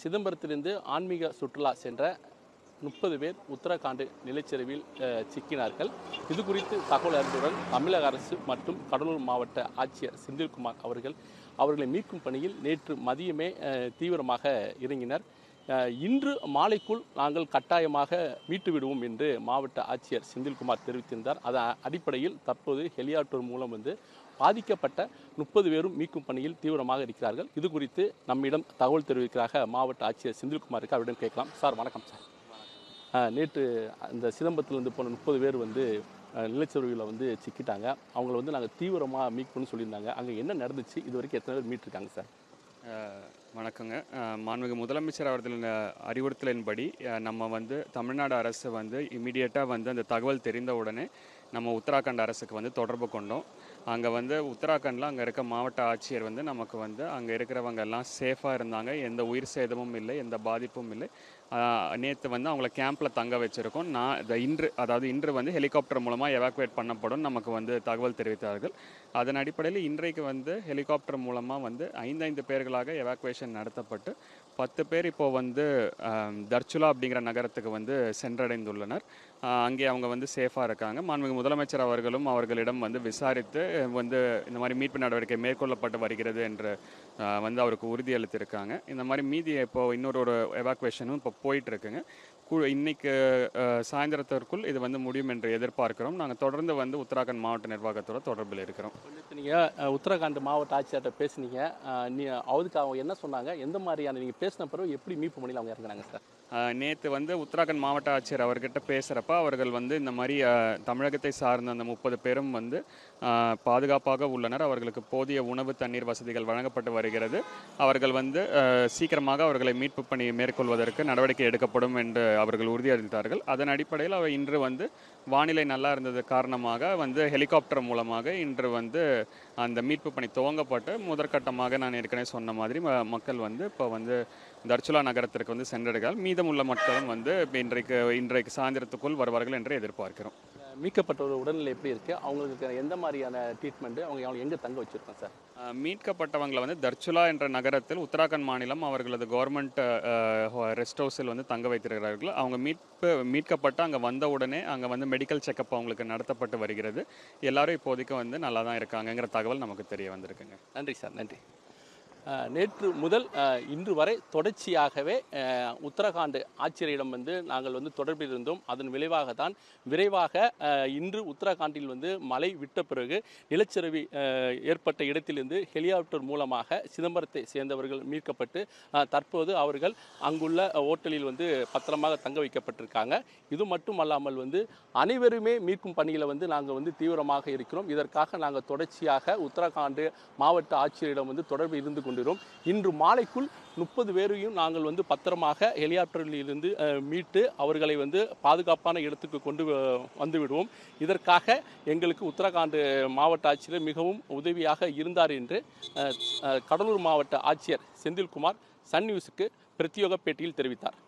சிதம்பரத்திலிருந்து ஆன்மீக சுற்றுலா சென்ற முப்பது பேர் உத்தரகாண்ட் நிலச்சரிவில் சிக்கினார்கள். இது குறித்து தகவல் அறிந்தவுடன் தமிழக அரசு மற்றும் கடலூர் மாவட்ட ஆட்சியர் செந்தில்குமார் அவர்கள் அவர்களை மீட்கும் பணியில் நேற்று மதியமே தீவிரமாக இறங்கினர். இன்று மாலைக்குள் நாங்கள் கட்டாயமாக மீட்டு விடுவோம் என்று மாவட்ட ஆட்சியர் செந்தில்குமார் தெரிவித்திருந்தார். அதன் அடிப்படையில் தற்போது ஹெலிகாப்டர் மூலம் வந்து பாதிக்கப்பட்ட முப்பது பேரும் மீட்கும் பணியில் தீவிரமாக இருக்கிறார்கள். இது குறித்து நம்மிடம் தகவல் தெரிவிக்கிறாக மாவட்ட ஆட்சியர் செந்தில்குமாருக்கு அவரிடம் கேட்கலாம். சார் வணக்கம் சார். நேற்று அந்த சிதம்பரத்திலிருந்து போன முப்பது பேர் வந்து அஹ், நிலச்சரிவில் வந்து சிக்கிட்டாங்க. அவங்கள வந்து நாங்கள் தீவிரமாக மீட்கணும்னு சொல்லியிருந்தாங்க. அங்கே என்ன நடந்துச்சு? இது வரைக்கும் எத்தனை பேர் மீட்டிருக்காங்க சார்? வணக்கங்க. மாண்புமிகு முதலமைச்சர் அவர்களின் அறிவுறுத்தலின்படி நம்ம வந்து தமிழ்நாடு அரசு வந்து இமீடியட்டாக வந்து அந்த தகவல் தெரிந்த உடனே நம்ம உத்தராகண்ட் அரசுக்கு வந்து தொடர்பு கொண்டோம். அங்கே வந்து உத்தராகண்டில் அங்கே இருக்க மாவட்ட ஆட்சியர் வந்து நமக்கு வந்து அங்கே இருக்கிறவங்க எல்லாம் சேஃபாக இருந்தாங்க. எந்த உயிர் சேதமும் இல்லை எந்த பாதிப்பும் இல்லை. நேற்று வந்து அவங்கள கேம்பில் தங்க வச்சுருக்கோம். நான் இந்த இன்று அதாவது இன்று வந்து ஹெலிகாப்டர் மூலமாக எவாக்குவேட் பண்ணப்படும் நமக்கு வந்து தகவல் தெரிவித்தார்கள். அதன் அடிப்படையில் இன்றைக்கு வந்து ஹெலிகாப்டர் மூலமாக வந்து ஐந்தைந்து பேர்களாக எவாக்குவேஷன் நடத்தப்பட்டு பத்து பேர் இப்போது வந்து தர்ச்சுலா அப்படிங்கிற நகரத்துக்கு வந்து சென்றடைந்துள்ளனர். அங்கே அவங்க வந்து சேஃபாக இருக்காங்க. மாண்புமிகு முதலமைச்சர் அவர்களும் அவர்களிடம் வந்து விசாரித்து வந்து இந்த மாதிரி மீட்பு நடவடிக்கை மேற்கொள்ளப்பட்டு வருகிறது என்று வந்து அவருக்கு உறுதியளித்திருக்காங்க. இந்த மாதிரி மீதி இப்போது இன்னொரு ஒரு எவாக்குவேஷனும் இப்போ போயிட்டு இருக்குங்க கு- இன்னைக்கு சாயந்தரத்திற்குள் இது வந்து முடியும் என்று எதிர்பார்க்கிறோம். நாங்கள் தொடர்ந்து வந்து உத்தராகண்ட் மாவட்ட நிர்வாகத்தோட தொடர்பில் இருக்கிறோம். நீங்கள் உத்தராகண்ட் மாவட்ட ஆட்சியர்கிட்ட பேசுனீங்க. நீ அவருக்கு அவங்க என்ன சொன்னாங்க? எந்த மாதிரியான நீங்கள் பேசின பிறகு எப்படி மீட்பு பணியில் அவங்க இறங்குனாங்க சார்? நேற்று வந்து உத்தராகண்ட் மாவட்ட ஆட்சியர் அவர்கிட்ட பேசுகிறப்ப அவர்கள் வந்து இந்த மாதிரி தமிழகத்தை சார்ந்த அந்த முப்பது பேரும் வந்து பாதுகாப்பாக உள்ளனர். அவர்களுக்கு போதிய உணவு தண்ணீர் வசதிகள் வழங்கப்பட்டு வருகிறது. அவர்கள் வந்து சீக்கிரமாக அவர்களை மீட்பு பணி மேற்கொள்வதற்கு நடவடிக்கை எடுக்கப்படும் என்று அவர்கள் உறுதியளித்தார்கள். அதன் அடிப்படையில் அவர் இன்று வந்து வானிலை நல்லா இருந்தது காரணமாக வந்து ஹெலிகாப்டர் மூலமாக இன்று வந்து அந்த மீட்பு பணி துவங்கப்பட்டு முதற்கட்டமாக நான் ஏற்கனவே சொன்ன மாதிரி ம- மக்கள் வந்து இப்போ வந்து தர்ச்சுலா நகரத்திற்கு வந்து சென்றடைகிறார் மீதமுள்ள மக்களும் வந்து இன்றைக்கு இன்றைக்கு சாயந்தரத்துக்குள் வருவார்கள் என்று எதிர்பார்க்கிறோம். மீட்கப்பட்டவர் உடல்நிலை எப்படி இருக்குது அவங்களுக்கு எந்த மாதிரியான ட்ரீட்மெண்ட்டு அவங்க அவங்க எங்கே தங்க வச்சுருக்கோம் சார்? மீட்கப்பட்டவங்களை வந்து தர்ச்சுலா என்ற நகரத்தில் உத்தராகண்ட் மாநிலம் அவர்களது கவர்மெண்ட் ரெஸ்ட் ஹவுஸில் வந்து தங்க வைத்திருக்கிறார்கள். அவங்க மீட்பு மீட்கப்பட்டு அங்கே வந்த உடனே அங்கே வந்து மெடிக்கல் செக்கப் அவங்களுக்கு நடத்தப்பட்டு வருகிறது. எல்லாரும் இப்போதைக்கு வந்து நல்லா தான் இருக்காங்கங்கிற தகவல் நமக்கு தெரிய வந்திருக்குங்க. நன்றி சார் நன்றி. நேற்று முதல் இன்று வரை தொடர்ச்சியாகவே உத்தரகாண்ட் ஆட்சியரிடம் வந்து நாங்கள் வந்து தொடர்பில் இருந்தோம். அதன் விளைவாக தான் விரைவாக இன்று உத்தரகாண்டில் வந்து மழை விட்ட பிறகு நிலச்சரிவு ஏற்பட்ட இடத்திலிருந்து ஹெலிகாப்டர் மூலமாக சிதம்பரத்தை சேர்ந்தவர்கள் மீட்கப்பட்டு தற்போது அவர்கள் அங்குள்ள ஓட்டலில் வந்து பத்திரமாக தங்க வைக்கப்பட்டிருக்காங்க. இது மட்டும் அல்லாமல் வந்து அனைவருமே மீட்கும் பணியில் வந்து நாங்கள் வந்து தீவிரமாக இருக்கிறோம். இதற்காக நாங்கள் தொடர்ச்சியாக உத்தரகாண்ட் மாவட்ட ஆட்சியரிடம் வந்து தொடர்பு இருந்து கொண்டிருக்கிறோம். இன்று மாலைக்குள் முப்பது பேரையும் நாங்கள் வந்து பத்திரமாக ஹெலிகாப்டரிலிருந்து மீட்டு அவர்களை வந்து பாதுகாப்பான இடத்துக்கு கொண்டு வந்துவிடுவோம். இதற்காக எங்களுக்கு உத்தரகாண்ட் மாவட்ட ஆட்சியர் மிகவும் உதவியாக இருந்தார் என்று கடலூர் மாவட்ட ஆட்சியர் செந்தில்குமார் சன் நியூஸுக்கு பிரத்யோக பேட்டியில் தெரிவித்தார்.